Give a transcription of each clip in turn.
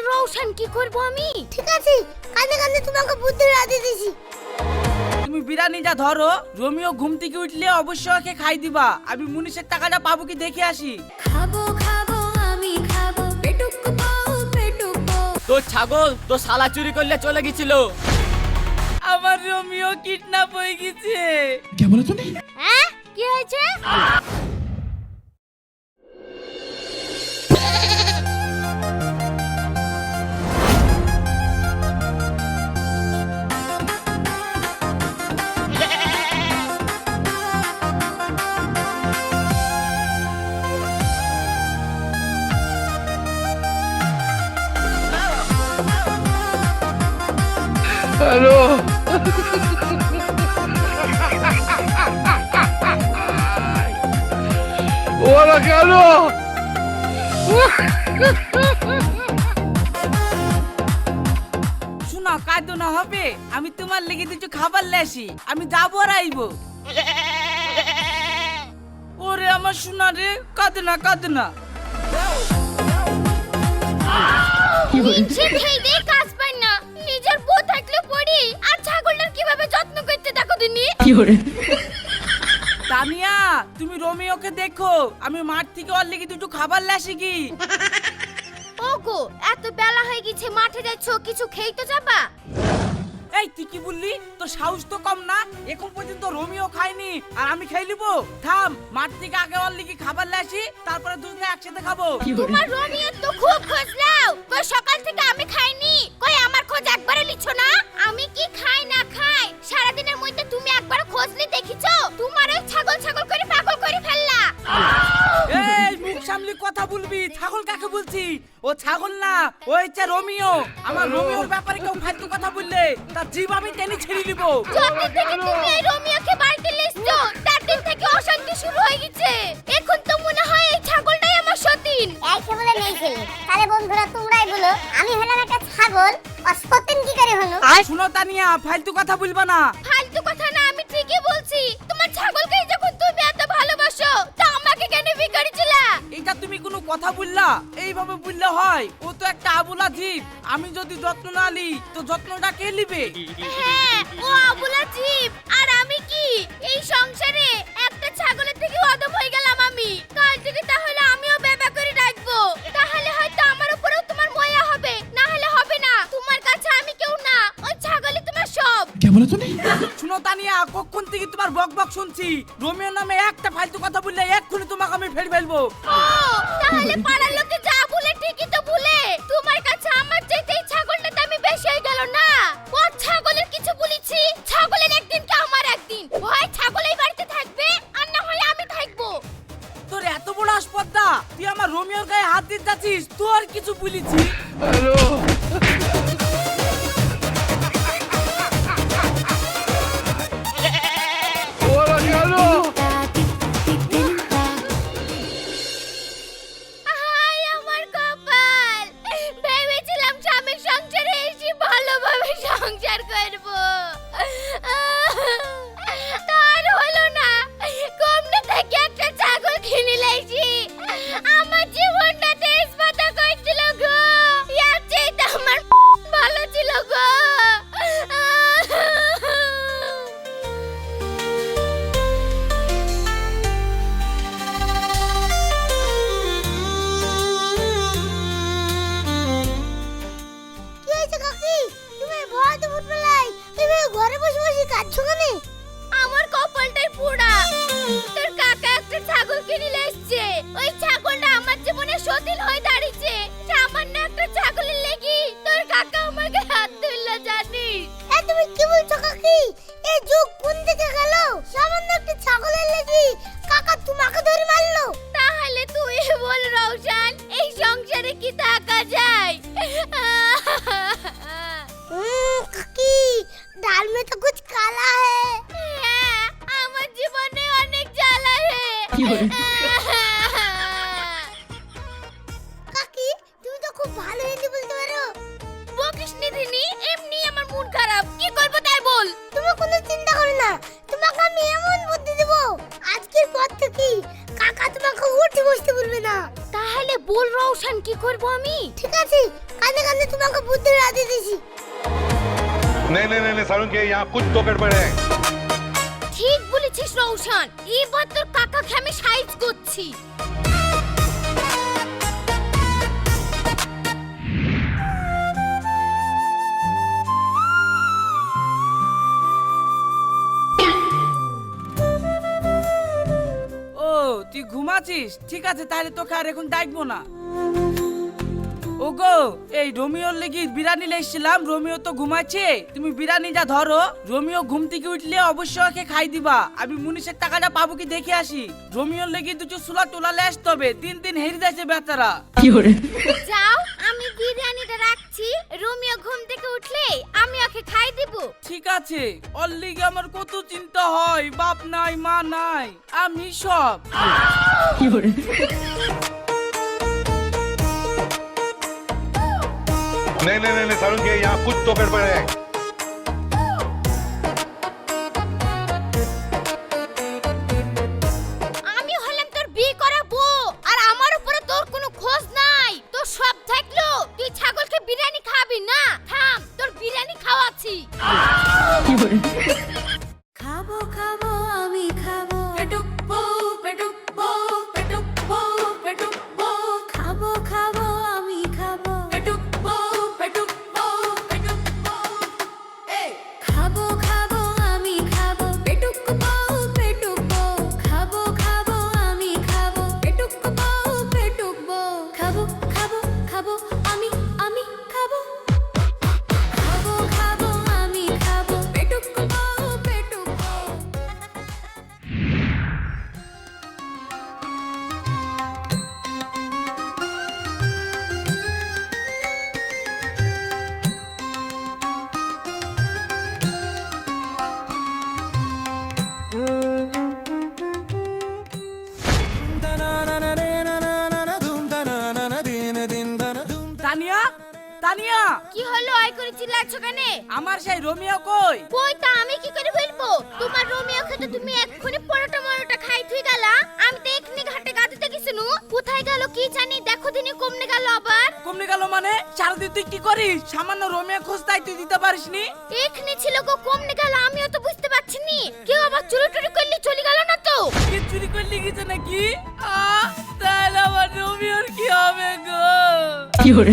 রৌশন কি করব আমি? ঠিক আছে কানে কানে তোমাকে বুদ্ধি রাতে দিছি। তুমি বিরিয়ানিটা ধরো রোমিও ঘুম থেকে উঠলে অবশ্যই ওকে খাই দিবা। আমি মুনিশের টাকাটা পাবো কি দেখে আসি। খাব খাব আমি খাব। পেটুক বউ পেটুক তোর ছাগল তো শালা চুরি করলে চলে গেছিল। আমার রোমিও কিডন্যাপ হয়ে গেছে। হ্যাঁ কি হয়েছে? শোনা কাঁদো না হবে। আমি তোমার লেগে কিছু খাবার লেসি আমি যাব আর আইবো। ওরে আমার শোনা রে কাঁদে না কাঁদে না। কাজ পাই না। নিজের বউ থাকলে পড়ি। আর ছাগলটার কীভাবে যত্ন করতে দেখো তুমি? তানিয়া তুমি রোমিওকে দেখো। আমি মাঠ থেকে ওর লেগে দুটো খাবার লেসি কি? ওগো এত বেলা হয়ে গেছে মাঠে যাচ্ছ কিছু খেয়ে তো যাবা? এই তুই কি বললি? তোর সাহস তো কম না? এখন পর্যন্ত রোমিও খায়নি আর আমি খেয়ে নিবো? থাম মাঠ থেকে আগে ওর লেগে খাবার লেসি তারপরে দুজনে একসাথে খাব। তোমার রোমিও তো খুব খোঁজ নাও কই সকাল থেকে আমি খাইনি? কই আমার খোঁজ একবারও নিচ্ছ না? আমি কি খাই না খাই? সারাদিনের মধ্যে তুমি একবার খোঁজ নি দেখিছো? তোমার ওই ছাগল ছাগল করে পাগল এই মুখ সামলি কথা বলবি ছাগল কাকে বলছি? ও ছাগল না ও হচ্ছে রোমিও। আমার রোমিওর ব্যাপারে কেউ ফালতু কথা বললে তার জীব আমি টেনে ছেড়ে দিব। যতদিন থেকে তুমি এই রোমিওকে বাড়িতে লেসছো তার দিন থেকে অশান্তি শুরু হয়ে গেছে। এখন তো মনে হয় এই ছাগলটাই আমার সতীন। এই বলে নেই ছেলে তাহলে বন্ধুরা তোমরাই বলো আমি হলাম একটা ছাগল অস্পতিন কি করে হলো? শুনো তানিয়া ফালতু কথা বলবা না। ফালতু কথা না আমি ঠিকই বলছি। তোমার ছাগলকে যখন তুমি এত ভালোবাসো তা কেন বিকারিছিলা এটা তুমি কোনো কথা বললা? এইভাবে বললে হয়। ও তো একটা আবুলা জীব। আমি যদি যত্ন না লি তো যত্নটা কে নিবে? হ্যাঁ ও আবুলা জীব। আর আমি কি? এই সংসারে একটা ছাগলের থেকে অদম হয়ে গেলাম আমি। কাল থেকে তাহলে আমিও বেবা করে ডাকবো। তাহলে হয়তো আমার উপরেও তোমার ময়া হবে। না হলে হবে না। তোমার কাছে আমি কেউ না। ওই ছাগলই তোমার সব। কখন থেকে তোমার বক বক শুনছি? রোমিও নামে একটা ফালতু কথা বললে এক্ষুনি তোমাকে আমি ফের ফেলব। তাহলে পাড়ার লোকে কি করব আমি? ঠিক আছে কানে কানে তোমাকে বুদ্ধি রাতে দিছি। নে নে নে নে সারুন কে ইয়া कुछ তো गड़बड़ है ঠিক বলেছিস রৌশন এবার তোর কাকাকে আমি সাইজ করছি। ও তুই ঘুমাচ্ছিস? ঠিক আছে তাহলে তোকে আর এখন ডাকবো না। ওগো এই রোমিওর লেগে বিরিয়ানি লেসছিলাম রোমিও তো ঘুমাচ্ছে। তুমি বিরিয়ানিটা ধরো রোমিও ঘুম থেকে উঠলে অবশ্যই ওকে খাই দিবা। আমি মুনিশের টাকাটা পাবো কি দেখে আসি। রোমিওর লেগে দুটো সুলা তোলালে আসতে হবে। তিন দিন হেরি যাচ্ছে বেচারা। যাও আমি বিরিয়ানিটা রাখছি। রোমিও ঘুম থেকে উঠলে আমি ওকে খাই দিব। ঠিক আছে। ওর লিগে আমার কত চিন্তা হয় বাপ নাই মা নাই আমি সব। नहीं नहीं नहीं, नहीं सारुण के यहाँ कुछ तो गड़बड़ है আমি হলাম তোর বিয়ে করা বউ আর আমার উপরে তোর কোনো খোঁজ নাই তোর সব থাকলো তুই ছাগলকে বিরিয়ানি খাবি না থাম তোর বিরিয়ানি খাওয়াচ্ছি খাবো খাবো করে কেন? আমার সেই রোমিও কই? কই তা আমি কি করে ফেলব? তোমার রোমিও খেতে তুমি এক্ষুনি পরোটা মরোটা খাই থুই গেলা। আমি তো এক্ষুনি ঘাটে গাদিতে গেছিনু। কোথায় গেল কি জানি দেখো দিনে কমনে গেল আবার। কমনে গেল মানে? সারাদিন তুই কি করিস? সামান্য রোমিও খোঁজ তাই তুই দিতে পারিস নি এক্ষুনি ছিল গো কমনে গেল আমিও তো বুঝতে পারছি নি কেউ আবার চুরি টুরি করলে চলে গেল না তো? কি চুরি করলি গেছে নাকি? আহ, তাহলে আমার রোমিওর কি হবে গো? শোনো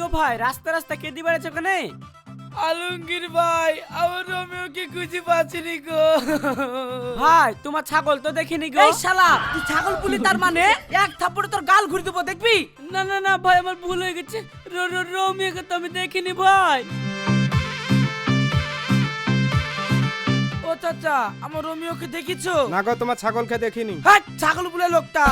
গো ভাই রাস্তা রাস্তা কেদি বেড়েছে ওখানে? আলমগীর ভাই আমার রোমিওকে খুঁজে পাচ্ছিনি গো। ভাই তোমার ছাগল তো দেখিনি গো। এই শালা তুই ছাগল পুলি তার মানে? এক থাপ্পড়ে তোর গাল ঘুরে দেবো দেখবি? না না না ভাই আমার ভুল হয়ে গেছে। রো রো রোমিওকে তো আমি দেখিনি ভাই। ও চাচা আমার রোমিওকে দেখিছো? না গো তোমার ছাগলকে দেখিনি। হ্যাঁ ছাগল পুলে লোকটা।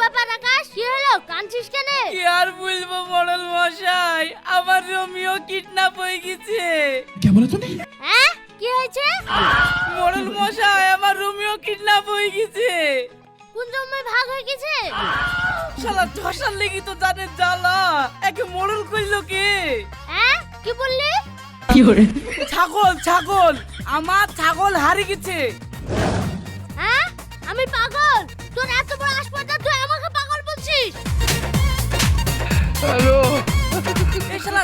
ব্যাপার আকাশ কি হলো? কাঁদছিস কেন? কি আর বলব মডেল মশাই? আমার রোমিও কিডন্যাপ হয়ে গেছে। হ্যাঁ? কি হয়েছে? মডেল মশাই আমার রোমিও কিডন্যাপ হয়ে গেছে। কোন জন্মে ভাগ হয়ে গেছে? শালা ধসার লেগে তো জানে জ্বালা। একে মডেল করল কে? হ্যাঁ? কি বললি? ছাগল ছাগল আমার ছাগল হারিয়ে গেছে। হ্যালো। এই শালা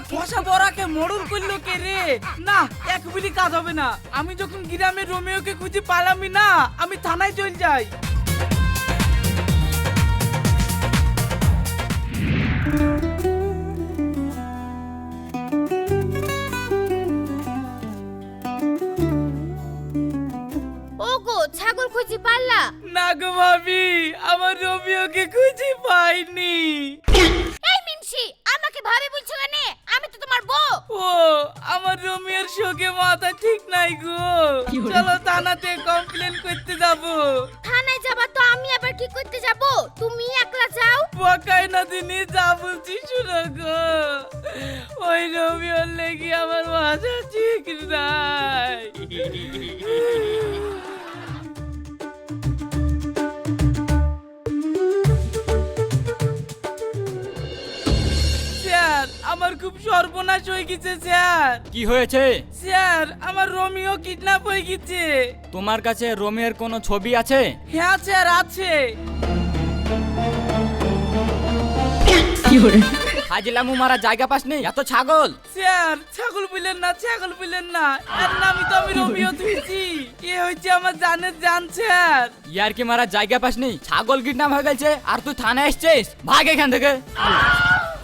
করল কে রে? না এক বিলি কাজ হবে না। আমি যখন গ্রামে রোমিওকে খুঁজে পালামি না আমি থানায় চল যাই। ওগো ছাগল খুঁজি পারলা? না গো ভাবি আমার রোমিওকে খুঁজে পাইনি। ভাবি বলছো কেন আমি তো তোমার বউ। ও আমার রোমিওর শোকে মাথা ঠিক নাই গো। চলো থানাতে কমপ্লেন করতে যাব। থানায় যাবা তো আমি আবার কি করতে যাব? তুমি একলা যাও। বকাই না দিনি যা বলছি শুনো গো। ওই রোমিওর লেগে আমার মাথা ঠিক নাই। খুব সর্বনাশ হয়ে গেছে স্যার। কি হয়েছে? স্যার আমার রোমিও কিডন্যাপ হয়ে গেছে। তোমার কাছে রোমের কোনো ছবি আছে? হ্যাঁ স্যার আছে। হাজিলামু মারা জায়গা পাসনি? এত ছাগল। স্যার ছাগল বললেন না ছাগল বললেন না। এর নামই তো আমি রোমিও তুইছি এ হচ্ছে আমার জানের জান স্যার? ইয়ার কি মারা জায়গা পাসনি? ছাগল কিডন্যাপ হয়ে গেছে আর তুই থানায় এসছিস? ভাগ এখান থেকে।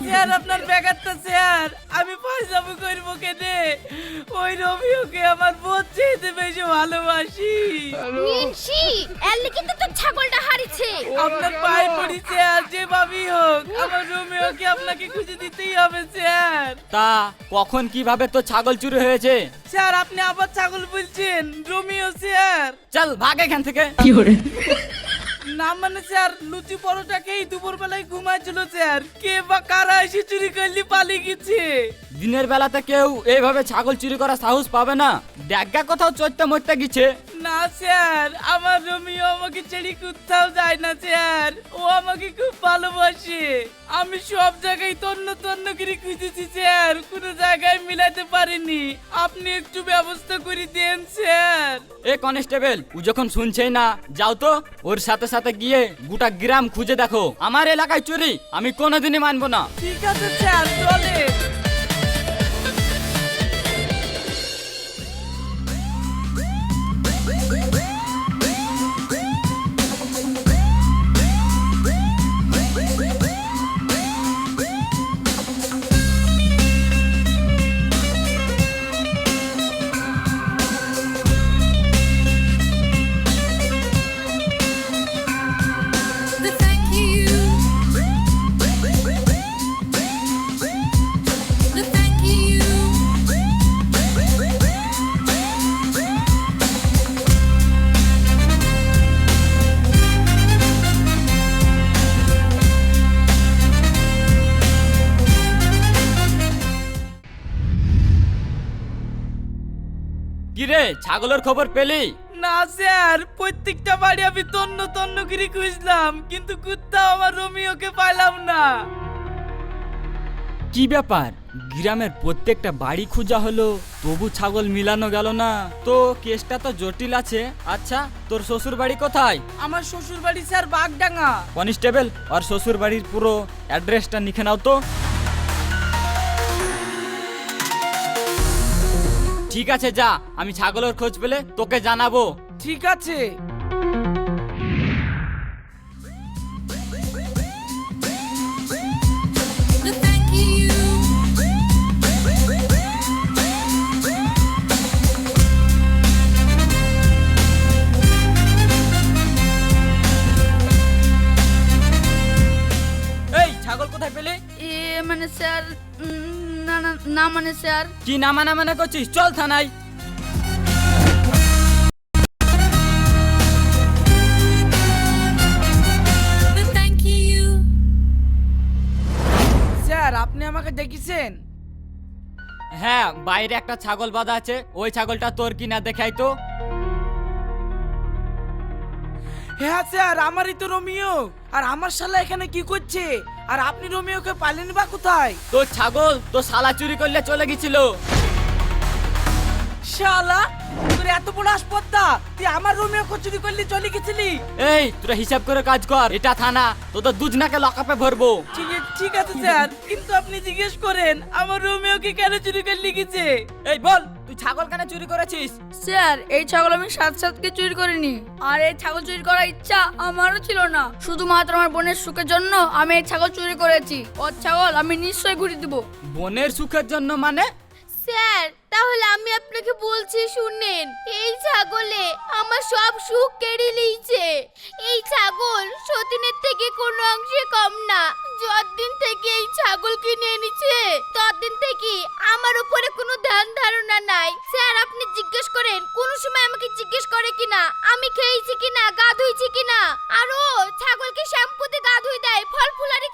স্যার আপনার ব্যাগারটা স্যার। আমি পয়সাবু করব কেনে? ওই রোমিওকে আমার বোধ চেয়েতে বেশি ভালোবাসি। মিনসি এলে কিন্তু তোর ছাগলটা হারিছে আপনার পায়ে পড়ি স্যার যে ভাবি হোক আমার রোমিওকে আপনাকে খুঁজে দিতেই হবে স্যার। তা কখন কীভাবে তো ছাগল চুরি হয়েছে? স্যার আপনি আবার ছাগল বলছেন। Romeo sir. চল ভাগ এখান থেকে। না মানে স্যার, লুচি পরোটা খেয়ে দুপুর বেলায় ঘুমাচ্ছিল স্যার। কে বা কারা এসে চুরি করলি পালিয়ে গেছে? দিনের বেলাতে কেউ এইভাবে ছাগল চুরি করার সাহস পাবে না। ড্যাগা কোথাও চড়তে মরতে গেছে। না স্যার। আমার রোমিও আমাকে ছেড়ে কোথাও যায় না স্যার। ও আমাকে খুব ভালোবাসে। আমি সব জায়গায় তন্ন তন্ন করে খুঁজেছি স্যার। কোনো জায়গায় মিলাতে পারিনি। আপনি একটু ব্যবস্থা করে দেন স্যার। এ কনস্টেবল ও যখন শুনছেই না যাও তো। ওর সাথে সাথে গিয়ে গোটা গ্রাম খুঁজে দেখো। আমার এলাকায় চুরি আমি কোনোদিনই মানবো না। ঠিক আছে স্যার চলে Woo! কিরে ছাগলের খবর পেলি? না স্যার প্রত্যেকটা বাড়ি আমি তন্ন তন্ন করে খুঁজলাম কিন্তু কোথাও আমার রোমিওকে পাইলাম না। কি ব্যাপার? গ্রামের প্রত্যেকটা বাড়ি খোঁজা হলো তবু ছাগল মিলানো গেল না। তো কেসটা তো জটিল আছে। আচ্ছা তোর শ্বশুর বাড়ি কোথায়? আমার শ্বশুর বাড়ি স্যার বাগডাঙ্গা। কনস্টেবল আর শ্বশুর বাড়ির পুরো অ্যাড্রেসটা লিখে নাও তো। ঠিক আছে যা। আমি ছাগলের খোঁজ পেলে তোকে জানাব। ঠিক আছে. এই ছাগল কোথায় পেলে? এ মানে স্যার না না মানে স্যার? কি নামা নামানা করছিস? চল থানায়। স্যার আপনি আমাকে দেখেছেন? হ্যাঁ বাইরে একটা ছাগল বাঁধা আছে। ওই ছাগলটা তোর কিনা দেখাই তো? হ্যাঁ স্যার আমারই তো রোমিও। আর আমার শালা এখানে কি করছে? আর আপনি রোমিওকে পালেন বা কোথায়? তোর ছাগল তো শালা চুরি করলে চলে গেছিল। শালা তোর এত বড় আসপত্তা তুই আমার রোমিওকে চুরি করলি চলে গেছিলি? এই তোরা হিসাব করে কাজ কর এটা থানা তোদের দুজনাকে লকআপে ভরবো। ঠিক আছে ঠিক আছে স্যার কিন্তু আপনি জিজ্ঞেস করেন আমার রোমিওকে কেন চুরি করলি গেছে? এই বল! তুই ছাগল কেন চুরি করেছিস? স্যার এই ছাগল আমি সাত সাতকে চুরি করিনি। আর এই ছাগল চুরি করার ইচ্ছা আমারও ছিল না। শুধুমাত্র আমার বোনের সুখের জন্য আমি এই ছাগল চুরি করেছি। ওর ছাগল আমি নিশ্চয়ই ঘুরিয়ে দিব। বনের সুখের জন্য মানে? স্যার তাহলে আমি আপনাকে বলছি শুনেন। এই ছাগলে আমার সব সুখ কেড়ে নিয়েছে। এই ছাগল সতীনের থেকে কোনো অংশে কম না। যতদিন থেকে এই ছাগল কিনে এনেছে, ততদিন থেকে আমার উপরে কোনো ধ্যান ধারণা নাই। স্যার, আপনি জিজ্ঞেস করেন, কোন সময় আমাকে জিজ্ঞেস করে কিনা? আমি খেয়েছি কিনা গা ধুইছি কিনা? আর, ছাগলকে শ্যাম্পুতে গা ধুই দেয়, ফল ফুলারি